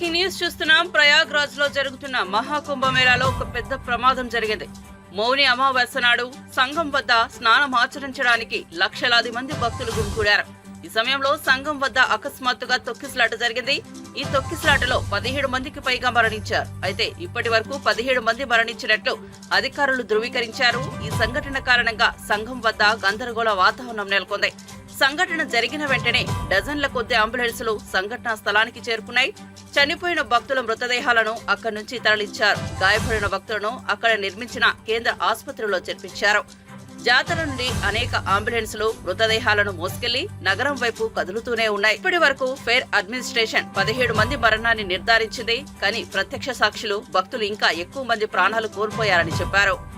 News చూస్తున్నాం. ప్రయాగ్రాజ్లో జరుగుతున్న మహాకుంభమేళాలో ఒక పెద్ద ప్రమాదం జరిగింది. మౌని అమావాస్య నాడు సంఘం వద్ద స్నానం ఆచరించడానికి లక్షలాది మంది భక్తులు గుమికూడారు. ఈ సమయంలో సంఘం వద్ద అకస్మాత్తుగా తొక్కిసలాట జరిగింది. ఈ తొక్కిసలాటలో పదిహేడు మందికి పైగా మరణించారు. అయితే ఇప్పటి వరకు పదిహేడు మంది మరణించినట్లు అధికారులు ధృవీకరించారు. ఈ సంఘటన కారణంగా సంఘం వద్ద గందరగోళ వాతావరణం నెలకొంది. సంఘటన జరిగిన వెంటనే డజన్ల కొద్ది అంబులెన్సులు సంఘటనా స్థలానికి చేరుకున్నాయి. చనిపోయిన భక్తుల మృతదేహాలను అక్కడి నుంచి తరలించారు. గాయపడిన భక్తులను అక్కడ నిర్మించిన కేంద్ర ఆసుపత్రిలో చేర్పించారు. జాతర నుండి అనేక అంబులెన్సులు మృతదేహాలను మోసుకెళ్ళి నగరం వైపు కదులుతూనే ఉన్నాయి. ఇప్పటి వరకు ఫేర్ అడ్మినిస్ట్రేషన్ పదిహేడు మంది మరణాన్ని నిర్ధారించింది. కానీ ప్రత్యక్ష సాక్షులు భక్తులు ఇంకా ఎక్కువ మంది ప్రాణాలు కోల్పోయారని చెప్పారు.